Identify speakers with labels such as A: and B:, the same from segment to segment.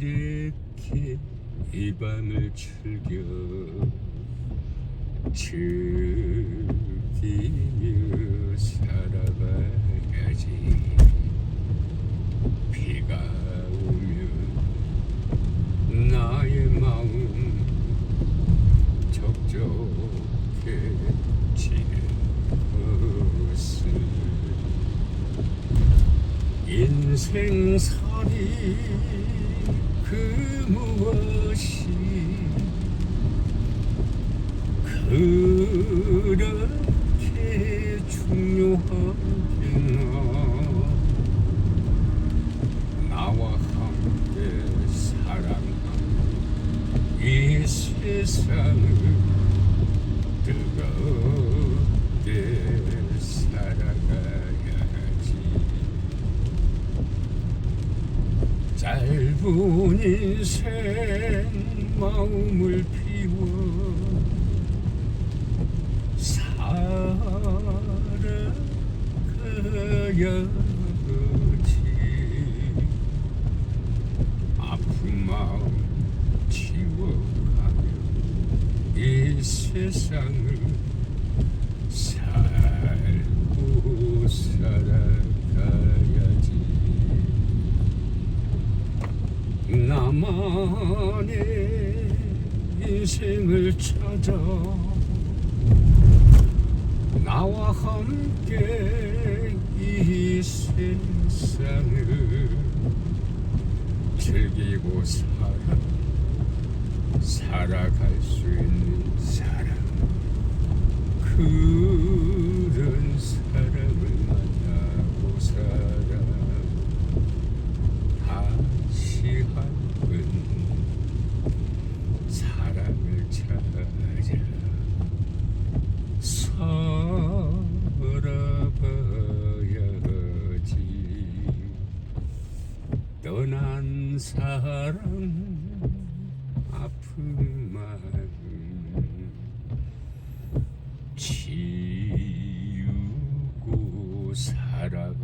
A: 이렇게 이 밤을 즐겨 즐기며 살아가야지. 비가 오면 나의 마음 적적해지는 것을 인생 살이 그 무엇이 그렇게 중요하겠나? 나와 함께 사랑하는 이 세상을 뜨겁게 살아가야지 짧은 인생 마음을 비워 살아가야지 아픈 마음 지워가며 이 세상을 살고 살아가야지 나만의 인생을 찾아 나와 함께 이 세상을 즐기고 살아 살아갈 수 있는 사람 그런 사람을 만나고 살아 다시 한번 사랑을 찾아 살아봐야지 떠난 사랑 아픈 마음 지우고 살아가야지.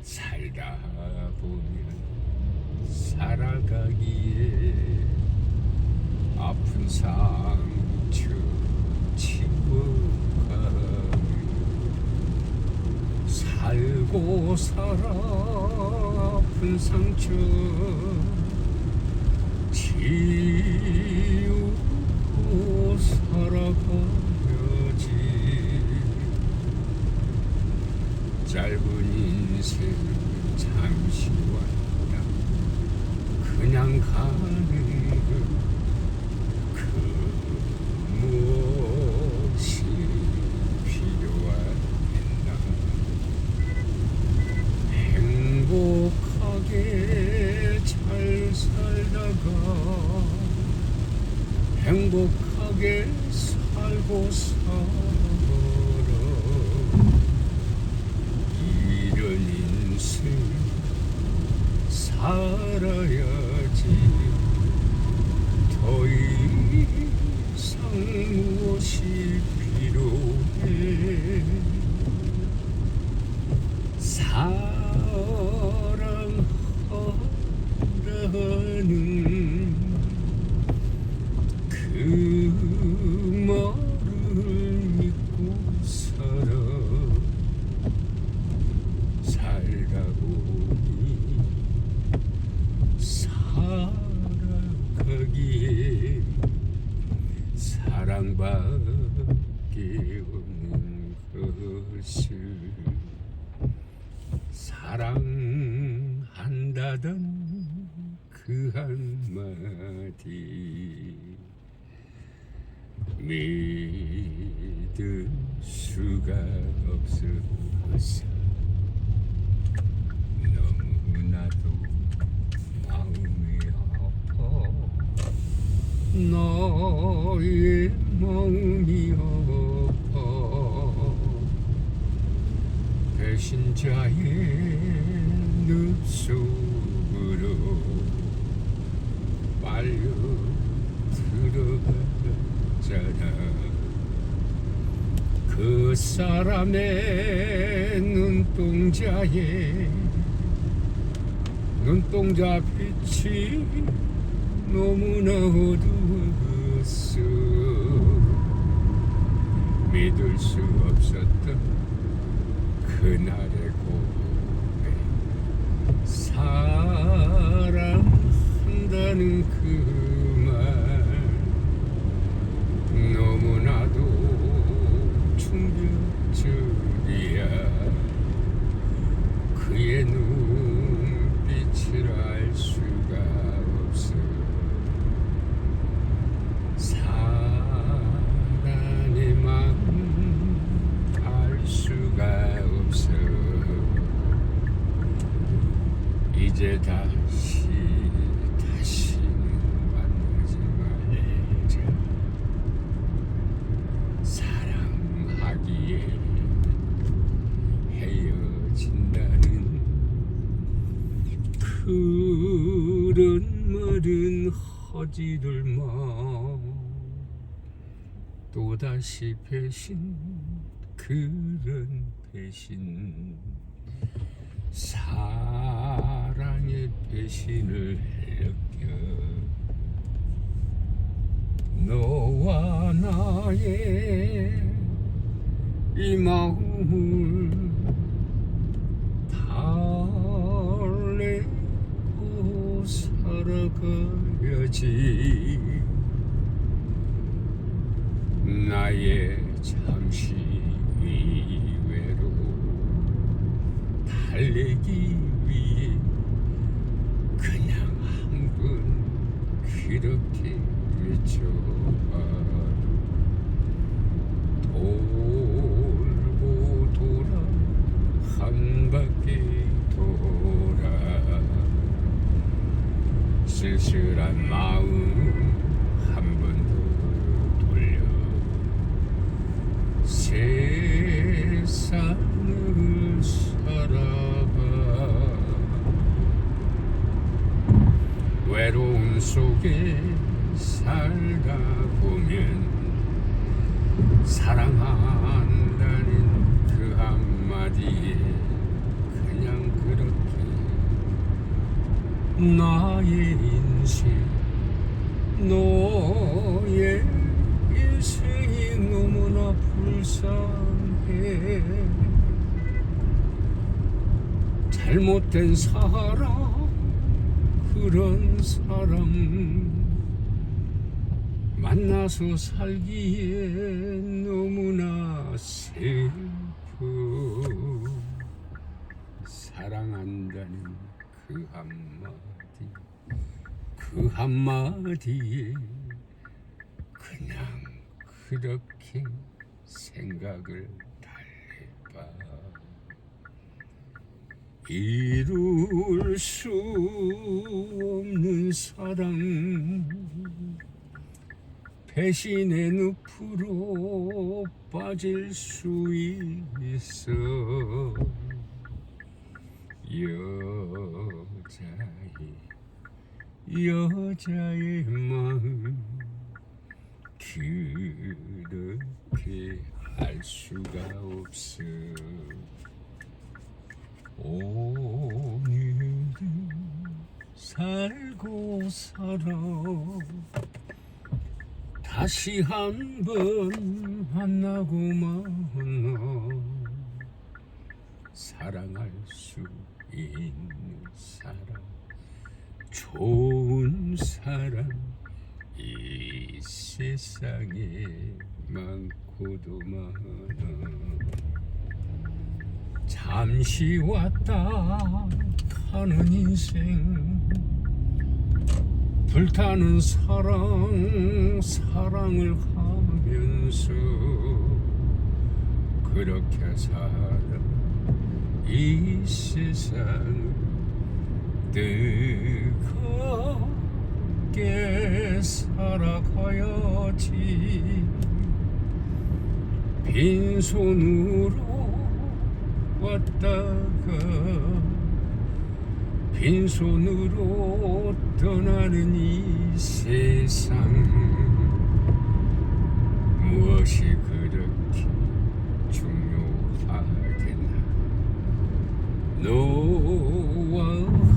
A: 살다 보면 살아가기에 아픈 상처 치워가며 살고 살아 아픈 상처 살아야지. 더 이상 무엇이 필요 한다던 그 한마디. 믿을 수가 없었어 너무나도 마음이 아파. 너의 마음이 아파. 배신자의 늪속으로 빨려 들어갔잖아. 그 사람의 눈 눈동자에 눈동자 빛이 너무나 어두웠어. 믿을 수 없었던 그날의 고백. 사랑 한다는 그 말. 너무나도 충격적이야. 그의 눈빛을 알 수가 없어. 사랑의 마음 알 수가 없어. 이제 다시 다시는 만나지 말자 사랑하기에 헤어진다는 그런 말은 허지를 마 또다시 배신 그런 배신 사랑의 배신을 느껴 너와 나의 이 마음을 달래고 살아가야지 나의 잠시 외로 달래기 위해 그냥 한 번 그렇게 외쳐봐 돌고 돌아 한 바퀴 돌아 쓸쓸한 마음 한 번 더 돌려 세상을 살아봐 외로움 속에 살다 보면 사랑한다는 그 한마디에 그냥 그렇게 나의 인생 너의 인생이 너무나 불쌍해. 잘못된 사랑 그런 사람 만나서 살기에 너무나 슬퍼. 사랑한다는 그 한마디 그 한마디에 그냥 그렇게 생각을 달래봐. 이룰 수 없는 사랑 배신의 늪으로 빠질 수 있어. 여자의 여자의 마음 그렇게 알 수가 없어. 오늘은 살고 살아 다시 한 번 만나고 만나 사랑할 수 있는 사람 좋은 사람 이 세상에 많고도 많아. 잠시 왔다 가는 인생 불타는 사랑 사랑을 하면서 그렇게 살아 이 세상 뜨겁게 살아가야지. 빈손으로 왔다가 빈손으로 떠나는 이 세상. 무엇이 그렇게 중요하겠나? 너와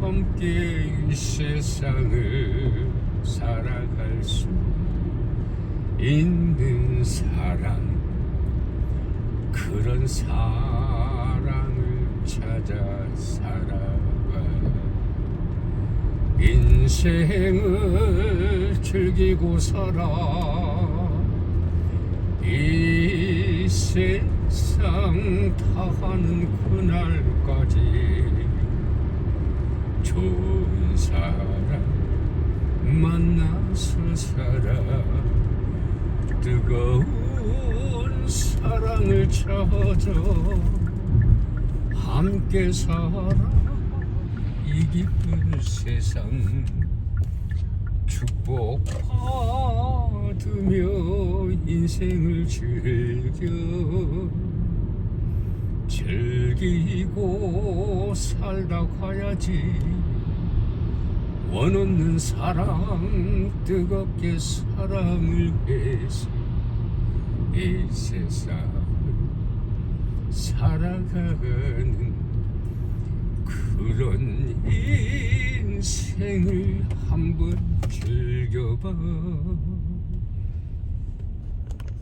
A: 함께 이 세상을 살아갈 수 있는 사랑. 그런 사랑을 찾아 살아가 인생을 즐기고 살아. 이 세상 다하는 그날까지 좋은 사람 만나서 살아. 뜨거운 사랑을 찾아 함께 살아 이 기쁜 세상 축복받으며 인생을 즐겨 즐기고 살다 가야지. 원 없는 사랑 뜨겁게 사랑을 해서 이 세상을 살아가는 그런 인생을 한번 즐겨봐